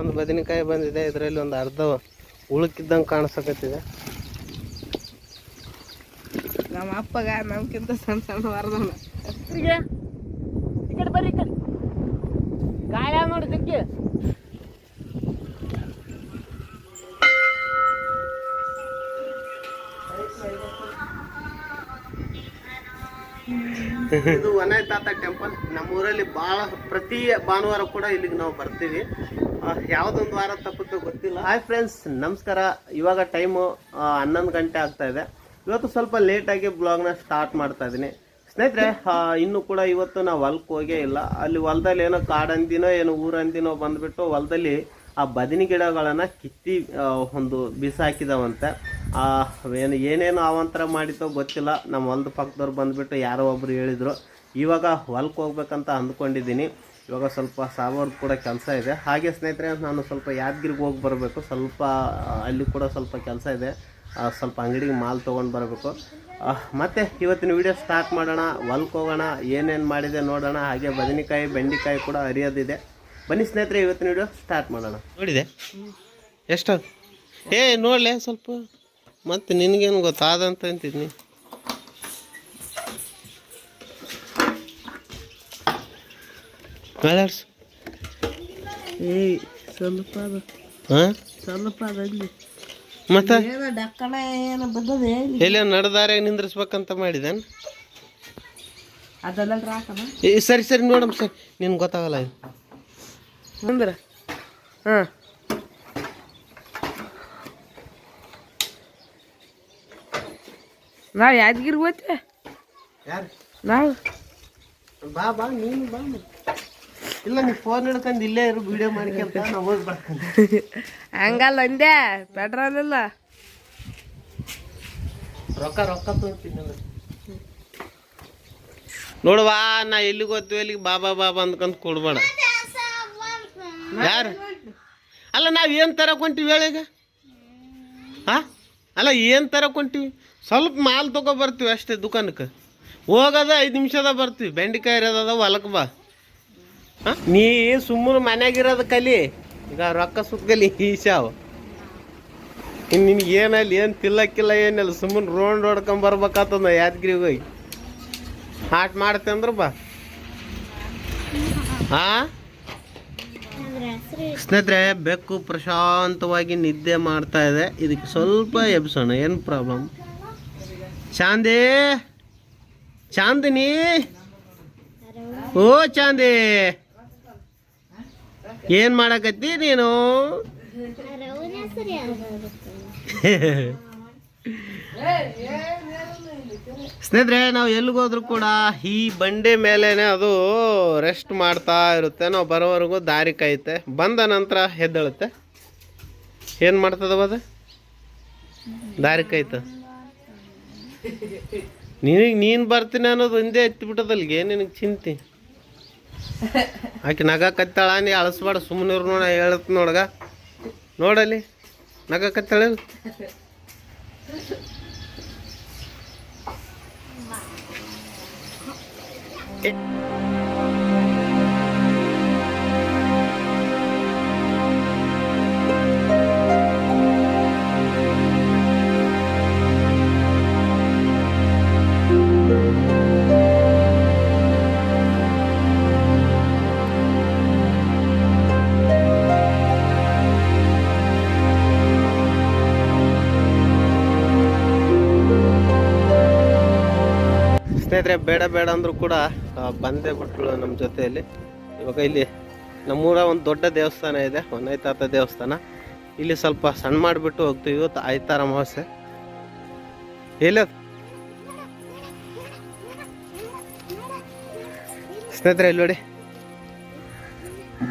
ಒಂದು ಬದನೆಕಾಯಿ ಬಂದಿದೆ ಇದರಲ್ಲಿ ಒಂದು ಅರ್ಧ ಉಳುಕಿದ್ದಂಗೆ ಕಾಣಿಸಕತ್ತಿದೆ. ನಮ್ಮ ಅಪ್ಪಗ ನಮ್ಕಿಂತ ಸಣ್ಣ ಸಣ್ಣ ವರ್ದನ ಈ ಕಡೆ ಬರ್ರಿ ಗಾಯ ನೋಡಿ ದಿಕ್ಕಿ ಇದು ವನ ತಾತ ಟೆಂಪಲ್ ನಮ್ಮೂರಲ್ಲಿ ಭಾಳ ಪ್ರತಿ ಭಾನುವಾರ ಕೂಡ ಇಲ್ಲಿಗೆ ನಾವು ಬರ್ತೀವಿ. ಯಾವ್ದೊಂದು ವಾರ ತಪ್ಪುತ್ತೋ ಗೊತ್ತಿಲ್ಲ. ಹಾಯ್ ಫ್ರೆಂಡ್ಸ್ ನಮಸ್ಕಾರ. ಇವಾಗ ಟೈಮು ಹನ್ನೊಂದು ಗಂಟೆ ಆಗ್ತಾ ಇದೆ. ಇವತ್ತು ಸ್ವಲ್ಪ ಲೇಟಾಗಿ ಬ್ಲಾಗ್ನ ಸ್ಟಾರ್ಟ್ ಮಾಡ್ತಾ ಇದ್ದೀನಿ ಸ್ನೇಹಿತರೆ ಇನ್ನೂ ಕೂಡ ಇವತ್ತು ನಾವು ಹೊಲಕ್ಕೆ ಹೋಗೇ ಇಲ್ಲ. ಅಲ್ಲಿ ಹೊಲದಲ್ಲಿ ಏನೋ ಕಾಡಂದಿನೋ ಏನೋ ಊರಂದಿನೋ ಬಂದುಬಿಟ್ಟು ಹೊಲದಲ್ಲಿ ಆ ಬದನಿ ಗಿಡಗಳನ್ನು ಕಿತ್ತಿ ಒಂದು ಬಿಸಾಕಿದವಂತೆ. ಏನು, ಏನೇನು ಅವಾಂತರ ಮಾಡಿತೋ ಗೊತ್ತಿಲ್ಲ. ನಮ್ಮ ಹೊಲದ ಪಕ್ಕದವ್ರು ಬಂದುಬಿಟ್ಟು ಯಾರೋ ಒಬ್ಬರು ಹೇಳಿದರು. ಇವಾಗ ಹೊಲಕ್ಕೆ ಹೋಗ್ಬೇಕಂತ ಅಂದ್ಕೊಂಡಿದ್ದೀನಿ. ಇವಾಗ ಸ್ವಲ್ಪ ಸಾವರ್ದು ಕೂಡ ಕೆಲಸ ಇದೆ. ಹಾಗೆ ಸ್ನೇಹಿತರೆ, ನಾನು ಸ್ವಲ್ಪ ಯಾದಗಿರಿಗೆ ಹೋಗಿ ಬರಬೇಕು. ಸ್ವಲ್ಪ ಅಲ್ಲಿ ಕೂಡ ಸ್ವಲ್ಪ ಕೆಲಸ ಇದೆ. ಸ್ವಲ್ಪ ಅಂಗಡಿಗೆ ಮಾಲ್ ತೊಗೊಂಡು ಬರಬೇಕು. ಮತ್ತು ಇವತ್ತಿನ ವಿಡಿಯೋ ಸ್ಟಾರ್ಟ್ ಮಾಡೋಣ. ಹೊಲ್ಕ್ ಹೋಗೋಣ. ಏನೇನು ಮಾಡಿದೆ ನೋಡೋಣ. ಹಾಗೆ ಬದನೆಕಾಯಿ, ಬೆಂಡೆಕಾಯಿ ಕೂಡ ಹರಿಯೋದಿದೆ. ಬನ್ನಿ ಸ್ನೇಹಿತರೆ, ಇವತ್ತಿನ ವಿಡಿಯೋ ಸ್ಟಾರ್ಟ್ ಮಾಡೋಣ. ನೋಡಿದೆ? ಎಷ್ಟು? ಏ, ನೋಡಲೆ ಸ್ವಲ್ಪ. ಮತ್ತು ನಿನಗೇನು ಗೊತ್ತಾದಂತ ಅಂತಿದ್ನಿ. ಕಲರ್ಸ್ ಏಯ್ ಸ್ವಲ್ಪ ಅದ ಹಾಂ ಸ್ವಲ್ಪ ಅದ ಇಲ್ಲಿ. ಮತ್ತೆ? ಏನೋ ಡಕ್ಕಣ ಏನೋ ಬದ್ದದೆ ಇಲ್ಲಿ? ಎಲ್ಲಿ ನಡದಾರೆ ನಿಂದ್ರಿಸ್ಬೇಕಂತ ಮಾಡಿದನ್? ಅದೆಲ್ಲ ಏ ಸರಿ ಸರಿ ನೋಡಮ್ಮ ಸರ್. ನಿನ್ ಗೊತ್ತಾಗಲ್ಲ ಇದು. ಅಂದ್ರ ಹಾಂ. ನಾವು ಯಾದಗಿರಿ ಹೋಗ್ತೇವೆ ಯಾರು? ನಾವು? ಬಾ ಬಾ ನೀನು ಬಾ. ಇಲ್ಲ ನೀ ಫೋನ್ ಹಿಡ್ಕೊಂಡು ಇಲ್ಲೇ ಇರು ವಿಡಿಯೋ ಮಾಡ್ಕೊಂತ ಬರ್ಕೊಂಡು ಹಂಗಲ್ಲ ಅಂದೆ ಪೆಟ್ರೋಲ್ ಇಲ್ಲ ರೊಕ್ಕ ರೊಕ್ಕ ತೋರ್ತೀನಿ ನೋಡುವಾ ನಾ ಎಲ್ಲಿಗೆ ಹೋಗ್ತೀವಿ ಎಲ್ಲಿಗೆ ಬಾಬಾ ಬಾಬಾ ಅಂದ್ಕೊಂತ ಕೊಡ್ಬೇಡ. ಯಾರು? ಅಲ್ಲ ನಾವು ಏನು ತರಕ್ ಹೊಂಟಿವಿ ಹೇಳೀಗ ಹಾ ಅಲ್ಲ ಏನು ತರ ಹೊಂಟಿವಿ ಸ್ವಲ್ಪ ಮಾಲ್ ತಗೋ ಬರ್ತೀವಿ ಅಷ್ಟೇ ದುಕಾನಕ್ಕೆ. ಹೋಗೋದ ಐದು ನಿಮಿಷದ ಬರ್ತೀವಿ ಬೆಂಡೆಕಾಯಿ ಇರೋದ ಹೊಲಕ್ಕೆ ಬಾ? ನೀ ಸುಮ್ಮನೆ ಮನ್ಯಾಗಿರೋದು ಕಲಿ. ಈಗ ರೊಕ್ಕ ಸುತ್ತಲಿ ಈಶಾವ್ ಇನ್ನು ನಿನ್ಗೆ ಏನಲ್ಲಿ ಏನು ತಿಲ್ಲಕ್ಕಿಲ್ಲ ಏನಿಲ್ಲ ಸುಮ್ಮನೆ ರೋಂಡ್ ಹೊಡ್ಕೊಂಡ್ ಬರ್ಬೇಕಾತದ ಯಾದಗಿರಿಗೆ ಹೋಗಿ. ಹಾಟ್ ಮಾಡ್ತೆ ಅಂದ್ರೆ ಬಾ. ಹಾ ಸ್ನೇಹಿತರೆ ಬೆಕ್ಕು ಪ್ರಶಾಂತವಾಗಿ ನಿದ್ದೆ ಮಾಡ್ತಾ ಇದೆ. ಇದಕ್ಕೆ ಸ್ವಲ್ಪ ಎಬ್ಸೋಣ ಏನು ಪ್ರಾಬ್ಲಮ್? ಚಾಂದಿ? ಚಾಂದಿನಿ? ಓ ಚಾಂದಿ. ಏನ್ ಮಾಡಕತ್ತಿ ನೀನು? ಸ್ನೇಹಿತರೆ, ನಾವು ಎಲ್ಲಿಗೋದ್ರೂ ಕೂಡ ಈ ಬಂಡೆ ಮೇಲೇನೆ ಅದು ರೆಸ್ಟ್ ಮಾಡ್ತಾ ಇರುತ್ತೆ. ನಾವು ಬರೋವರೆಗೂ ದಾರಿ ಕಾಯುತ್ತೆ. ಬಂದ ನಂತರ ಎದ್ದೇಳುತ್ತೆ ಏನು ಮಾಡ್ತದವ ಅದು? ದಾರಿ ಕಾಯ್ತ. ನಿನಗೆ ನೀನು ಬರ್ತೀನಿ ಅನ್ನೋದು ಒಂದೇ ಎತ್ತಿಬಿಟ್ಟದಲ್ಗೆ ನಿನಗೆ ಚಿಂತೆ. ಆಕೆ ನಗ ಕತ್ತಾಳ ನೀ ಅಳಸ್ಬೇಡ ಸುಮ್ಮನೆ ನೋಡ ಹೇಳತ್ ನೋಡಗ ನೋಡಲಿ ನಗ ಕತ್ತಾಳ ಸ್ನೇಹಿತರೆ ಬೇಡ ಬೇಡ ಅಂದರೂ ಕೂಡ ಬಂದೇ ಬಿಟ್ಗಳು ನಮ್ಮ ಜೊತೆಯಲ್ಲಿ. ಇವಾಗ ಇಲ್ಲಿ ನಮ್ಮೂರ ಒಂದು ದೊಡ್ಡ ದೇವಸ್ಥಾನ ಇದೆ, ಹೊನ್ನೈತಾತ ದೇವಸ್ಥಾನ. ಇಲ್ಲಿ ಸ್ವಲ್ಪ ಸಣ್ಣ ಮಾಡಿಬಿಟ್ಟು ಹೋಗ್ತೀವಿ, ಇವತ್ತು ಆಯ್ತಾರ ಅಮಾವಾಸ್ಯೆ ಎಲ್ಲದು ಸ್ನೇಹಿತರೆ, ಇಲ್ಲಿ ನೋಡಿ.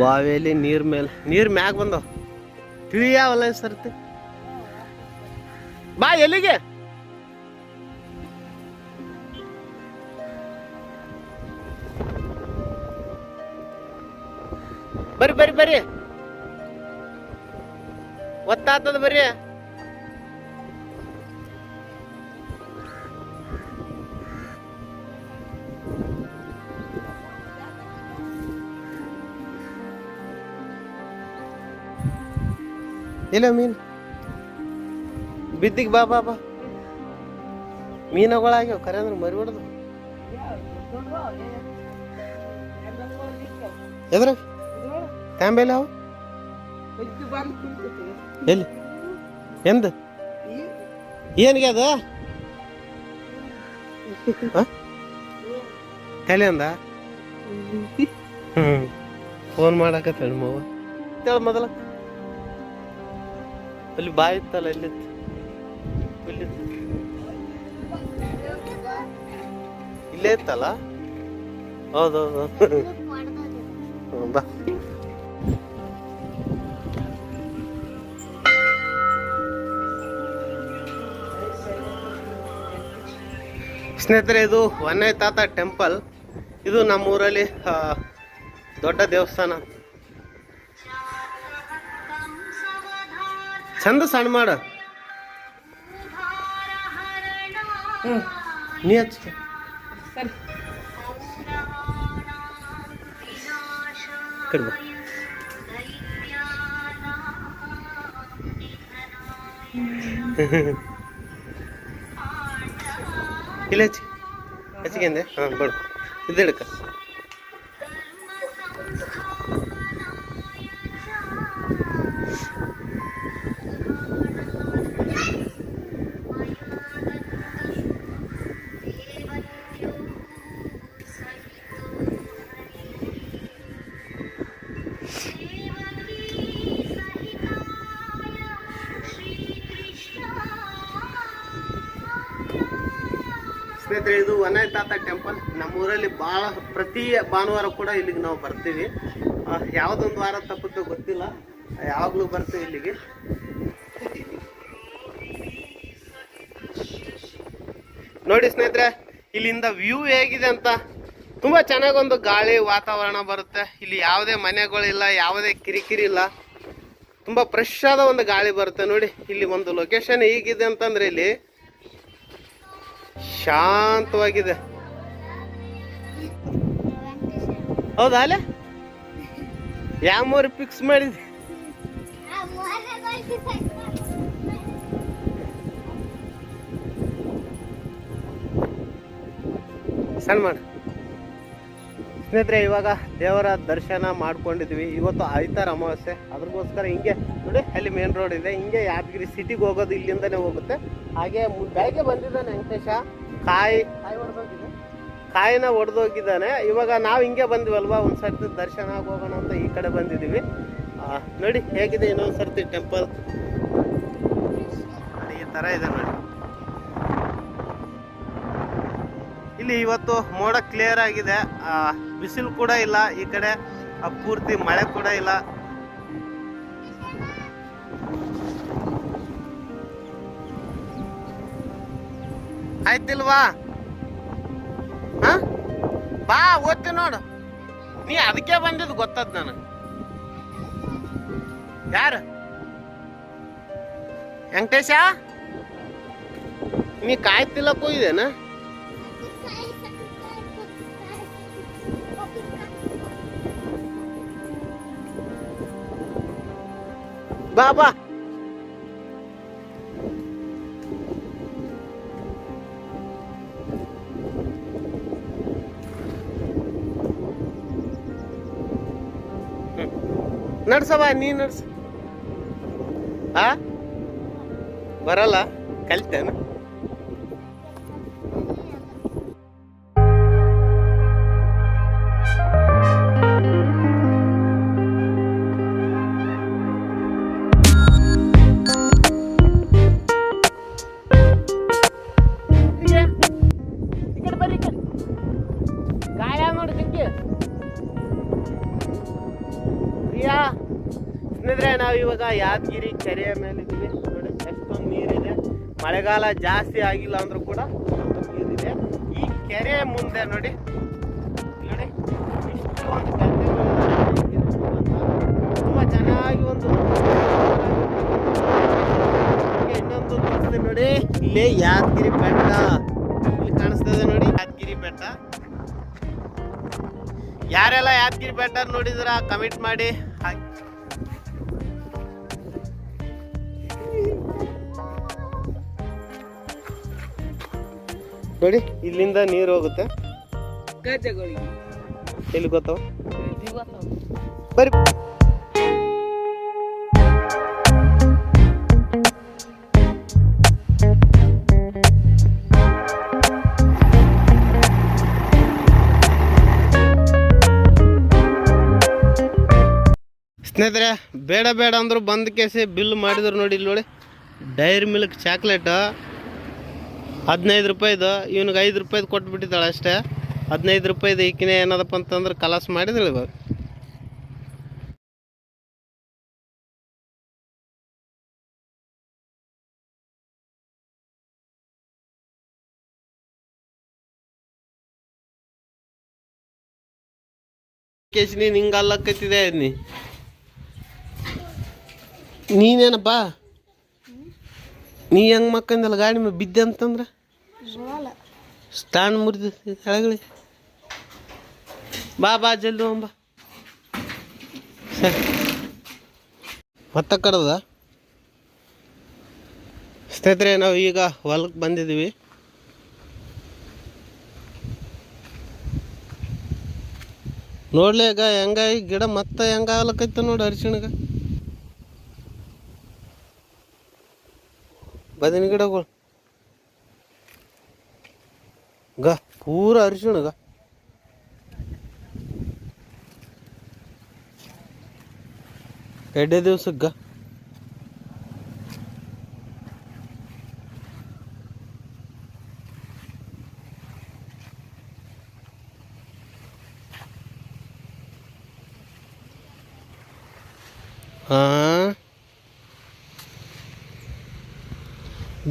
ಬಾವಿಯಲ್ಲಿ ನೀರು ಮೇಲೆ ನೀರು ಮ್ಯಾಗ ಬಂದವ ತಿಳಿಯಾವಲ್ಲ ಸರ್ತಿ? ಬಾ ಎಲ್ಲಿಗೆ? ಬರ್ರಿ ಬರ್ರಿ ಬರ್ರಿ. ಒತ್ತಾತದ ಬರ್ರಿ. ಇಲ್ಲ ಮೀನು. ಬಿದ್ದಿಗೆ ಬಾ ಬಾ ಬಾ. ಮೀನುಗಳಾಗ್ಯಾವ ಕರೆ ಅಂದ್ರೆ ಮರಿ ಹೊಡೆದು. ಎದ್ರ? ತಾಂಬೇಲೆ ಅವು? ಎಲ್ಲಿ? ಎಂದ? ಏನಿಗೆ ಅದು? ತಲೆ ಅಂದ? ಹ್ಮ್. ಫೋನ್ ಮಾಡಕತ್ತ ಮವ. ಹೇಳ ಮೊದಲ. ಅಲ್ಲಿ ಬಾಯಿ ಇತ್ತಲ್ಲ ಎಲ್ಲಿತ್ತು ಎಲ್ಲಿತ್ತು ಇಲ್ಲೇ ಇತ್ತಲ್ಲ? ಹೌದೌದು. ಸ್ನೇಹಿತರೆ ಇದು ಒನ್ನೇ ತಾತ ಟೆಂಪಲ್. ಇದು ನಮ್ಮೂರಲ್ಲಿ ಊರಲ್ಲಿ ದೊಡ್ಡ ದೇವಸ್ಥಾನ. ಚಂದ ಸಣ್ಣ ಮಾಡ. ನೀ ಹಚ್ಚ. ಬಾ. ಇಲ್ಲ ಹಚ್ಚಿ ಹಚ್ಚಿಗೆಂದೆ ಹಾಂ ಬಡ ಇದು ಸ್ನೇಹಿತರೆ ಇದು ವನಯ ತಾತ ಟೆಂಪಲ್. ನಮ್ಮೂರಲ್ಲಿ ಭಾಳ ಪ್ರತಿ ಭಾನುವಾರ ಕೂಡ ಇಲ್ಲಿಗೆ ನಾವು ಬರ್ತೀವಿ. ಯಾವ್ದೊಂದು ವಾರ ತಪ್ಪುತ್ತೋ ಗೊತ್ತಿಲ್ಲ. ಯಾವಾಗಲೂ ಬರ್ತೀವಿ ಇಲ್ಲಿಗೆ. ನೋಡಿ ಸ್ನೇಹಿತರೆ, ಇಲ್ಲಿಂದ ವ್ಯೂ ಹೇಗಿದೆ ಅಂತ. ತುಂಬಾ ಚೆನ್ನಾಗೊಂದು ಗಾಳಿ, ವಾತಾವರಣ ಬರುತ್ತೆ. ಇಲ್ಲಿ ಯಾವುದೇ ಮನೆಗಳಿಲ್ಲ, ಯಾವುದೇ ಕಿರಿಕಿರಿ ಇಲ್ಲ. ತುಂಬಾ ಫ್ರೆಶ್ ಆದ ಒಂದು ಗಾಳಿ ಬರುತ್ತೆ. ನೋಡಿ, ಇಲ್ಲಿ ಒಂದು ಲೊಕೇಶನ್ ಹೀಗಿದೆ ಅಂತಂದ್ರೆ ಇಲ್ಲಿ ಶಾಂತವಾಗಿದೆ. ಹೌದಾ ಅಲ್ಲೇ ಯಾವ ಮೂರು ಫಿಕ್ಸ್ ಮಾಡಿದೆ ಸಣ್ಣ ಮಾಡ ಸ್ನೇಹಿತರೆ, ಇವಾಗ ದೇವರ ದರ್ಶನ ಮಾಡ್ಕೊಂಡಿದ್ವಿ. ಇವತ್ತು ಆಯ್ತಾರ ಅಮಾವಾಸ್ಯೆ. ಅದ್ರಗೋಸ್ಕರ ಹಿಂಗೆ ನೋಡಿ, ಅಲ್ಲಿ ಮೇನ್ ರೋಡ್ ಇದೆ. ಹಿಂಗೆ ಯಾದಗಿರಿ ಸಿಟಿಗೆ ಹೋಗೋದು ಇಲ್ಲಿಂದನೇ ಹೋಗುತ್ತೆ. ಹಾಗೆ ಬೆಳಗ್ಗೆ ಬಂದಿದ್ದಾನೆ ವೆಂಕಟೇಶ. ಕಾಯಿ ಕಾಯಿನ ಹೊಡೆದೋಗಿದ್ದಾನೆ ಇವಾಗ ನಾವು ಹಿಂಗೆ ಬಂದಿವಲ್ವಾ? ಒಂದು ಸರ್ತಿ ದರ್ಶನ ಹೋಗೋಣ ಅಂತ ಈ ಕಡೆ ಬಂದಿದ್ದೀವಿ ನೋಡಿ ಹೇಗಿದೆ ಇನ್ನೊಂದು ಸರ್ತಿ ಟೆಂಪಲ್ ಈ ಥರ ಇದೆ ನೋಡಿ. ಇಲ್ಲಿ ಇವತ್ತು ಮೋಡ ಕ್ಲಿಯರ್ ಆಗಿದೆ. ಬಿಸಿಲು ಕೂಡ ಇಲ್ಲ. ಈ ಕಡೆ ಪೂರ್ತಿ ಮಳೆ ಕೂಡ ಇಲ್ಲ. ಆಯ್ತಿಲ್ವಾ ಹ? ಬಾ ಓದ್ತಿ ನೋಡು ನೀ ಅದಕ್ಕೆ ಬಂದಿದ್ದು ಗೊತ್ತದ ನನಗೆ ಯಾರು ವೆಂಕಟೇಶ ನೀ ಕಾಯ್ತಿಲ್ಲಕ್ಕೂ ಇದೇನಾ ಬಾ ಬಾ ನಡ್ಸವ ನೀ ನಡ್ಸ. ಆ? ಬರಲ್ಲ ಕಲ್ತೇನ. ಮಳೆಗಾಲ ಜಾಸ್ತಿ ಆಗಿಲ್ಲ ಅಂದ್ರೂ ಕೂಡ ಈ ಕೆರೆ ಮುಂದೆ ನೋಡಿ. ನೋಡಿ. ತುಂಬಾ ಚೆನ್ನಾಗಿ ಒಂದು ಇನ್ನೊಂದು ತೋರಿಸ್ತೀನಿ ನೋಡಿ. ಇಲ್ಲಿ ಯಾದಗಿರಿ ಬೆಟ್ಟ. ಇಲ್ಲಿ ಕಾಣಿಸ್ತದೆ ನೋಡಿ ಯಾದಗಿರಿ ಬೆಟ್ಟ. ಯಾರೆಲ್ಲ ಯಾದಗಿರಿ ಬೆಟ್ಟ ನೋಡಿದ್ರ ಕಮೆಂಟ್ ಮಾಡಿ. ನೋಡಿ ಇಲ್ಲಿಂದ ನೀರು ಹೋಗುತ್ತೆ. ಎಲ್ಲಿ ಗೊತ್ತಾವ? ಬರಿ ಗೊತ್ತಾವ? ಸ್ನೇಹಿತರೆ ಬೇಡ ಬೇಡ ಅಂದ್ರು ಬಂದ ಕೇಸಿ ಬಿಲ್ ಮಾಡಿದ್ರು ನೋಡಿ ಇಲ್ಲಿ ನೋಡಿ. ಡೈರಿ ಮಿಲ್ಕ್ ಚಾಕ್ಲೇಟ್ ಹದಿನೈದು ರೂಪಾಯಿದು, ಇವ್ನಿಗೆ ಐದು ರೂಪಾಯಿದು ಕೊಟ್ಬಿಟ್ಟಿದ್ದಾಳೆ ಅಷ್ಟೇ. ಹದಿನೈದು ರೂಪಾಯಿದು ಈಕಿನೇ ಏನದಪ್ಪ ಅಂತಂದ್ರೆ ಕಲಾಸ್ ಮಾಡಿದ್ರು ಇವಾಗ. ಕೇಶ್, ನೀನು ಹಿಂಗೆ ಅಲ್ಲಕ್ಕತ್ತಿದೆ ನೀ ನೀನೇನಪ್ಪ? ನೀ ಹೆಂಗೆ ಮಕ್ಕಂದಲ್ಲ ಗಾಡಿ ಮೇಲೆ ಬಿದ್ದೆ ಅಂತಂದ್ರೆ? ಸ್ಟ್ಯಾಂಡ್ ಮುರಿದು ಕೆಳಗಳಿ ಬಾ ಬಾ, ಜಲ್ದಿ ಅಂಬ ಮತ್ತ ಮತ್ತೆ ಕಡ್ದ ಸ್ನೇಹಿತರೆ, ನಾವು ಈಗ ಹೊಲಕ್ಕೆ ಬಂದಿದ್ದೀವಿ. ನೋಡ್ಲಿ ಈಗ ಹೆಂಗ ಈ ಗಿಡ ಮತ್ತೆ ಹೆಂಗ ಆಗ್ಲಕ್ಕೈತೆ ನೋಡಿ ಅರಿಶಿಣಗ. ಬದಿನ ಗಿಡಗಳು. ಗ ಪೂರ ಅರಿಶಿಣಗ ಎಡ್ಡೆ ಗ ಹಾ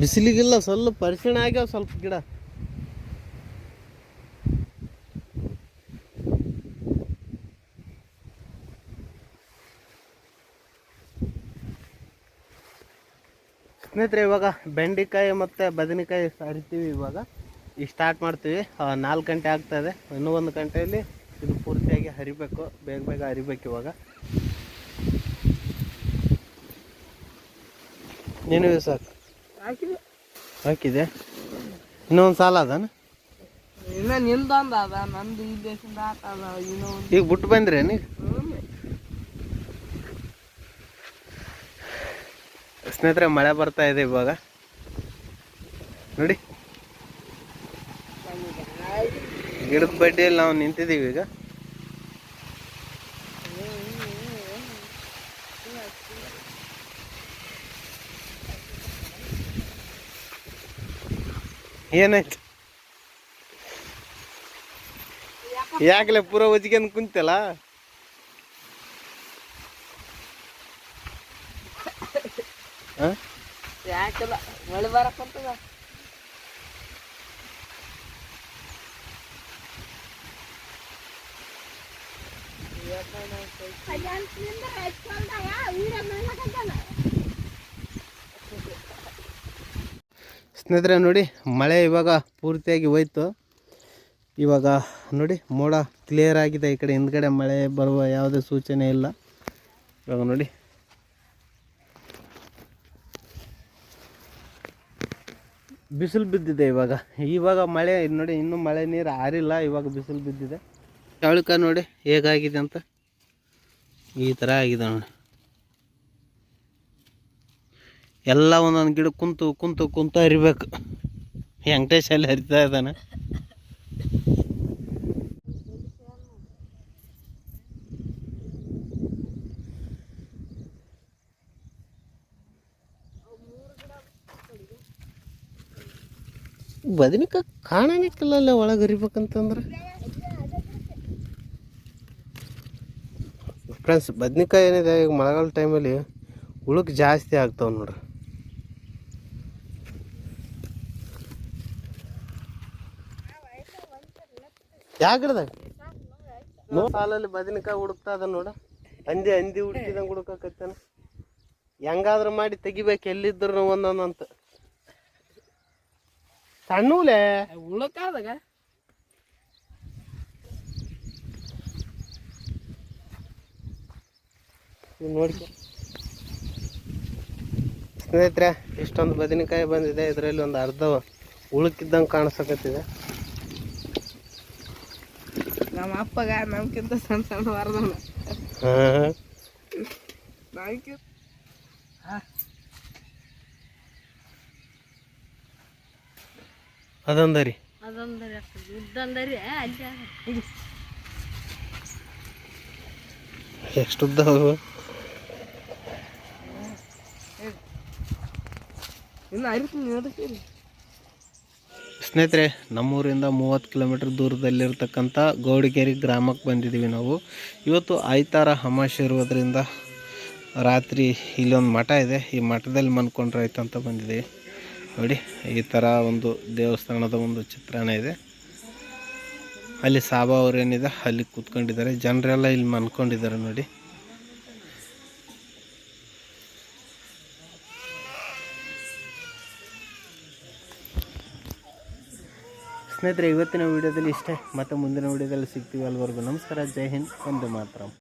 ಬಿಸಿಲಿಗಿಲ್ಲ ಸ್ವಲ್ಪ ಅರಿಶಿಣ ಆಗ್ಯಾವ ಸ್ವಲ್ಪ ಗಿಡ ಸ್ನೇಹಿತರೆ ಇವಾಗ ಬೆಂಡೆಕಾಯಿ ಮತ್ತು ಬದನೆಕಾಯಿ ಹರಿತೀವಿ ಇವಾಗ. ಈಗ ಸ್ಟಾರ್ಟ್ ಮಾಡ್ತೀವಿ. ನಾಲ್ಕು ಗಂಟೆ ಆಗ್ತಾಯಿದೆ ಇನ್ನೂ ಒಂದು ಗಂಟೆಯಲ್ಲಿ ಇದು ಪೂರ್ತಿಯಾಗಿ ಹರಿಬೇಕು. ಬೇಗ ಬೇಗ ಹರಿಬೇಕು ಇವಾಗ. ನೀನು ಸಾಕು ಹಾಕಿದೆ. ಹಾಕಿದೆ. ಇನ್ನೊಂದು ಸಾಲ ಅದಾನ? ಈಗ ಬಿಟ್ಟು ಬಂದ್ರಿ ನೀವು ಹ್ಮ್. ಸ್ನೇಹಿತರೆ, ಮಳೆ ಬರ್ತಾ ಇದೆ ಇವಾಗ. ನೋಡಿ. ಗಿಡದ ಬಡ್ಡಿಯಲ್ಲಿ ನಾವು ನಿಂತಿದ್ದೀವಿ ಈಗ. ಏನಾಯ್ತು? ಯಾಕಲೇ ಪೂರ ಒಜ್ಗೆಂದು ಕುಂತಲ್ಲ ಯಾಕಿಲ್ಲ ಮಳೆ ಬರಕ್ಕಂತದ ಸ್ನೇಹಿತರೆ ನೋಡಿ ಮಳೆ ಇವಾಗ ಪೂರ್ತಿಯಾಗಿ ಹೋಯ್ತು. ಇವಾಗ ನೋಡಿ ಮೋಡ ಕ್ಲಿಯರ್ ಆಗಿದೆ. ಈ ಕಡೆ ಹಿಂದ್ಗಡೆ ಮಳೆ ಬರುವ ಯಾವುದೇ ಸೂಚನೆ ಇಲ್ಲ. ಇವಾಗ ನೋಡಿ ಬಿಸಿಲು ಬಿದ್ದಿದೆ ಇವಾಗ. ಇವಾಗ ಮಳೆ, ನೋಡಿ ಇನ್ನೂ ಮಳೆ ನೀರು ಆರಿಲ್ಲ, ಇವಾಗ ಬಿಸಿಲು ಬಿದ್ದಿದೆ. ಚೌಳಿಕ ನೋಡಿ ಹೇಗಾಗಿದೆ ಅಂತ. ಈ ಥರ ಆಗಿದೆ ನೋಡಿ. ಎಲ್ಲ ಒಂದೊಂದು ಗಿಡ ಕುಂತು ಕುಂತು ಕುಂತು ಹರಿಬೇಕು. ವೆಂಕಟೇಶ್ ಅಲ್ಲಿ ಹರಿತಾ ಇದ್ದಾನೆ? ಬದನಿಕಾಯಿ ಕಾಣನಿಕ್ಕಿಲ್ಲ ಅಲ್ಲೇ ಒಳಗೆ ಹರಿಬೇಕಂತಂದ್ರೆ? ಫ್ರೆಂಡ್ಸ್ ಬದ್ನಿಕಾಯಿ ಏನಿದೆ, ಈಗ ಮಳೆಗಾಲ ಟೈಮಲ್ಲಿ ಉಳುಕ್ ಜಾಸ್ತಿ ಆಗ್ತಾವೆ ನೋಡ್ರಿ. ಯಾವ ಗಿಡದಾಗ ನೋ ಸಾಲಲ್ಲಿ ಬದನೆಕಾಯಿ ಹುಡುಕ್ತಾ ಅದ ನೋಡ. ಅಂದಿ ಅಂದಿ ಹುಡುಕಿದಂಗೆ ಹುಡುಕಕತ್ತಾನ. ಹೆಂಗಾದ್ರೂ ಮಾಡಿ ತೆಗಿಬೇಕು ಎಲ್ಲಿದ್ರು ಒಂದೊಂದಂತ. ಸಣ್ಣೂಲೆ ಉಳಕಾದಾಗ ನೋಡ್ಕೊ. ಸ್ನೇಹಿತರೆ ಇಷ್ಟೊಂದು ಬದನೆಕಾಯಿ ಬಂದಿದೆ. ಇದರಲ್ಲಿ ಒಂದು ಅರ್ಧ ಉಳುಕಿದ್ದಂಗೆ ಕಾಣಿಸಕತ್ತಿದೆ. ನಮ್ಮ ಅಪ್ಪಗ ನಮ್ಗಿಂತ ಸಣ್ಣ ಸಣ್ಣ ವಾರದಲ್ಲ ಅದೊಂದರಿ. ಅದೊಂದರೆ ಉದ್ದಂದರೆ ಅಲ್ಲಿ ಎಷ್ಟು ಉದ್ದ ಅವು? ಅದಕ್ಕೆ ಸ್ನೇಹಿತರೆ ನಮ್ಮೂರಿಂದ ಮೂವತ್ತು ಕಿಲೋಮೀಟರ್ ದೂರದಲ್ಲಿರ್ತಕ್ಕಂಥ ಗೌಡಿಗೆರೆ ಗ್ರಾಮಕ್ಕೆ ಬಂದಿದ್ದೀವಿ ನಾವು. ಇವತ್ತು ಐತಾರ ಹಮಾಷೆ ಇರೋದ್ರಿಂದ ರಾತ್ರಿ ಇಲ್ಲೊಂದು ಮಠ ಇದೆ. ಈ ಮಠದಲ್ಲಿ ಮನ್ಕೊಂಡ್ರೆ ಆಯ್ತು ಅಂತ ಬಂದಿದ್ದೀವಿ. ನೋಡಿ, ಈ ಥರ ಒಂದು ದೇವಸ್ಥಾನದ ಒಂದು ಚಿತ್ರಣ ಇದೆ. ಅಲ್ಲಿ ಸಾಬಾ ಅವ್ರೇನಿದೆ ಅಲ್ಲಿ ಕೂತ್ಕೊಂಡಿದ್ದಾರೆ. ಜನರೆಲ್ಲ ಇಲ್ಲಿ ಮನ್ಕೊಂಡಿದ್ದಾರೆ ನೋಡಿ. ಸ್ನೇಹಿತರೆ, ಇವತ್ತಿನ ವಿಡಿಯೋದಲ್ಲಿ ಇಷ್ಟೇ. ಮತ್ತೆ ಮುಂದಿನ ವಿಡಿಯೋದಲ್ಲಿ ಸಿಗ್ತೀವಿ ಅಲ್ಲಿವರೆಗೂ. ನಮಸ್ಕಾರ, ಜೈ ಹಿಂದ್, ಒಂದು ಮಾತ್ರ.